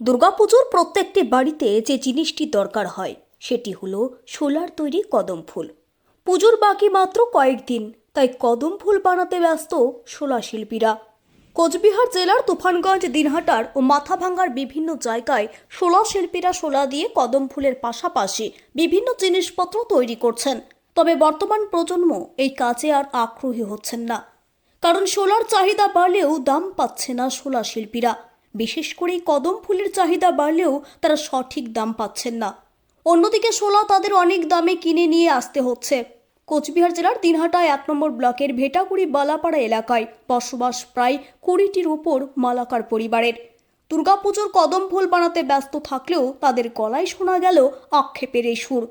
দুর্গাপুজোর প্রত্যেকটি বাড়িতে যে জিনিসটি দরকার হয়, সেটি হলো সোলার তৈরি কদম ফুল। পুজোর বাকি মাত্র কয়েকদিন, তাই কদম ফুল বানাতে ব্যস্ত শোলা শিল্পীরা। কোচবিহার জেলার তুফানগঞ্জ, দিনহাটার ও মাথাভাঙ্গার বিভিন্ন জায়গায় শোলা শিল্পীরা সোলা দিয়ে কদম ফুলের পাশাপাশি বিভিন্ন জিনিসপত্র তৈরি করছেন। তবে বর্তমান প্রজন্ম এই কাজে আর আগ্রহী হচ্ছেন না। কারণ সোলার চাহিদা বাড়লেও দাম পাচ্ছে না সোলা শিল্পীরা। বিশেষ করে এই কদম ফুলের চাহিদা বাড়লেও তারা সঠিক দাম পাচ্ছেন না। অন্যদিকে সোলা তাদের অনেক দামে কিনে নিয়ে আসতে হচ্ছে। কোচবিহার জেলার দিনহাটা এক নম্বর ব্লকের ভেটাগুড়ি বালাপাড়া এলাকায় বসবাস প্রায় কুড়িটির উপর মালাকার পরিবারের। দুর্গাপুজোর কদম ফুল বানাতে ব্যস্ত থাকলেও তাদের গলায় শোনা গেল আক্ষেপের এই সুর।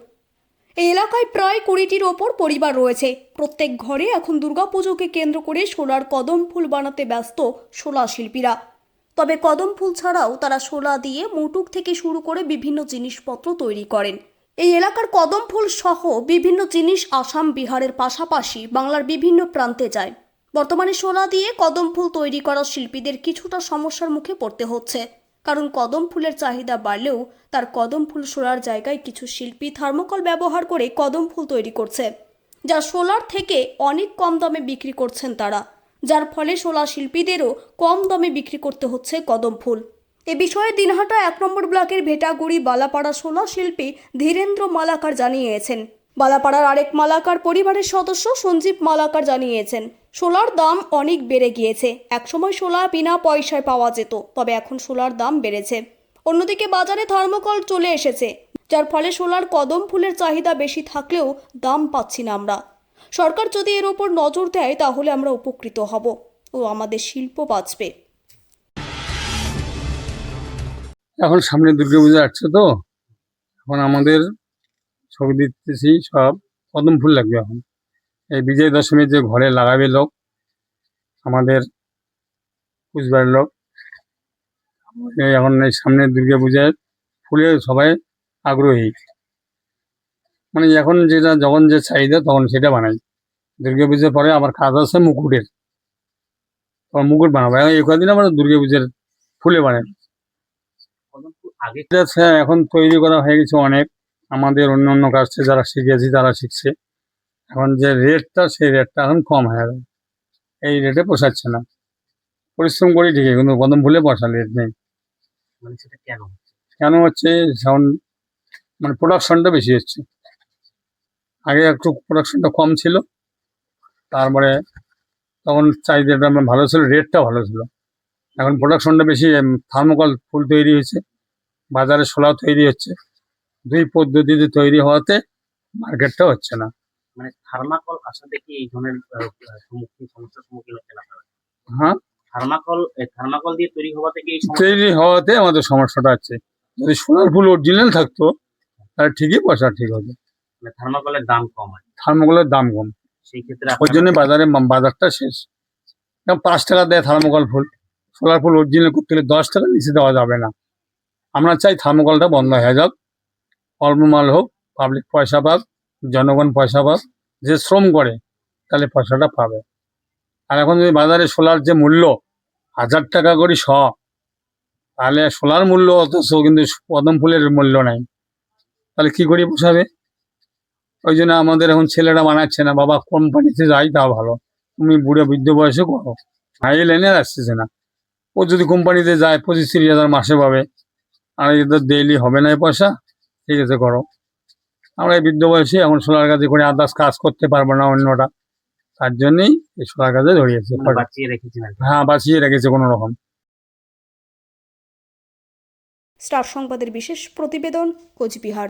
এই এলাকায় প্রায় কুড়িটির ওপর পরিবার রয়েছে। প্রত্যেক ঘরে এখন দুর্গাপুজোকে কেন্দ্র করে সোলার কদম ফুল বানাতে ব্যস্ত শোলা শিল্পীরা তবে কদম ফুল ছাড়াও তারা শোলা দিয়ে মুটুক থেকে শুরু করে বিভিন্ন জিনিসপত্র তৈরি করেন। এই এলাকার কদম ফুল সহ বিভিন্ন জিনিস আসাম বিহারের পাশাপাশি বাংলার বিভিন্ন প্রান্তে যায়। বর্তমানে সোলা দিয়ে কদম ফুল তৈরি করা শিল্পীদের কিছুটা সমস্যার মুখে পড়তে হচ্ছে। কারণ কদম ফুলের চাহিদা বাড়লেও তার কদম ফুল সোলার জায়গায় কিছু শিল্পী থার্মোকল ব্যবহার করে কদম ফুল তৈরি করছে, যা সোলার থেকে অনেক কম দামে বিক্রি করছেন তারা। যার ফলে সোলা শিল্পীদেরও কম দামে বিক্রি করতে হচ্ছে কদম ফুল। এ বিষয়ে দিনহাটা এক নম্বর ব্লকের ভেটাগুড়ি বালাপাড়া সোলা শিল্পী ধীরেন্দ্র মালাকার জানিয়েছেন। বালাপাড়ার আরেক মালাকার পরিবারের সদস্য সঞ্জীব মালাকার জানিয়েছেন সোলার দাম অনেক বেড়ে গিয়েছে। একসময় সোলা বিনা পয়সায় পাওয়া যেত, তবে এখন সোলার দাম বেড়েছে। অন্যদিকে বাজারে থার্মোকল চলে এসেছে, যার ফলে সোলার কদম ফুলের চাহিদা বেশি থাকলেও দাম পাচ্ছি না আমরা। সরকার যদি এর ওপর নজর দেয়, তাহলে আমরা উপকৃত হব। ও আমাদের শিল্প বাঁচবে। এখন সামনে দুর্গা পূজা আসছে তো। এখন আমাদের ছবি দিতেছি সব কদম ফুল লাগবে এখন। এই বিজয় দশমীর যে ঘরে লাগাবে লোক, আমাদের কুচবিহারের লোক এখন এই সামনে দুর্গা পূজায় ফুলে সবাই আগ্রহী। মানে এখন যেটা যখন যে চাহিদা তখন সেটা বানাই। দুর্গা পুজোর পরে আমার কাজ আছে মুকুটের। তখন মুকুট বানাবো। এখন এই কদিন আমরা দুর্গা পুজোর ফুলে বানাই। আগে এখন তৈরি করা হয়ে গেছে অনেক। আমাদের অন্য অন্য কাছে যারা শিখেছি তারা শিখছে। এখন যে রেটটা সেই রেটটা এখন কম হয়ে যাবে এই রেটে পোষাচ্ছে না। পরিশ্রম করি ঠিকই কিন্তু কদম ফুলে পয়সা রেট নেই। মানে সেটা কেন কেন হচ্ছে? এখন মানে প্রোডাকশনটা বেশি হচ্ছে। আগে একটু প্রোডাকশনটা কম ছিল। তারপরে তখন চাহিদাটা ভালো ছিল রেটটা ভালো ছিল। এখন প্রোডাকশনটা বেশি থার্মোকল ফুল তৈরি হয়েছে বাজারে শোলা তৈরি হচ্ছে। দুই পদ্ধতিতে তৈরি হওয়াতে মার্কেটটা হচ্ছে না। মানে থার্মাকল আসাতে কি এই ধরনের সম্মুখীন সমস্যার সম্মুখীন হচ্ছে না আপনারা? হ্যাঁ? থার্মাকল থার্মাকল দিয়ে তৈরি হওয়া থেকে তৈরি হওয়াতে আমাদের সমস্যাটা হচ্ছে যদি সোনার ফুল অরিজিনাল থাকতো তাহলে ঠিকই পয়সা ঠিক হতো। মানে থার্মাকলের দাম কম হয়। থার্মোকলের দাম কম। সেই ক্ষেত্রে ওই জন্য বাজারে বাজারটা শেষ। পাঁচ টাকা দেয় থার্মোকল ফুল। সোলার ফুল অরিজিনাল করতে গেলে দশ টাকা নিচে দেওয়া যাবে না। আমরা চাই থার্মোকলটা বন্ধ হয়ে যাক। অল্প মাল হোক পাবলিক পয়সা পাক জনগণ পয়সা পাক যে শ্রম করে তাহলে পয়সাটা পাবে। আর এখন যদি বাজারে সোলার যে মূল্য হাজার টাকা করে শ তাহলে সোলার মূল্য অথচ কিন্তু পদম ফুলের মূল্য নাই। তাহলে কি করে পোষাবে ওই জন্য আমাদের এখন ছেলেরা বানাচ্ছে না। বাবা কোম্পানিতে যাই তা ভালো। তুমি বুড়ো বৃদ্ধ বয়সে করো। হাই লাইনে আসতেছে না। ও যদি কোম্পানিতে যায় পঁচিশ তিরিশ হাজার মাসে পাবে। আর এদের ডেইলি হবে না এই পয়সা। ঠিক আছে করো। আমরা এই বৃদ্ধ বয়সে এখন সোলার কাজে করে আদার্স কাজ করতে পারব না অন্যটা তার জন্যই এই সোলার কাজে ধরিয়েছে মানে। হ্যাঁ বাঁচিয়ে রেখেছে কোনো রকম। স্টার সংবাদের বিশেষ প্রতিবেদন কোচবিহার।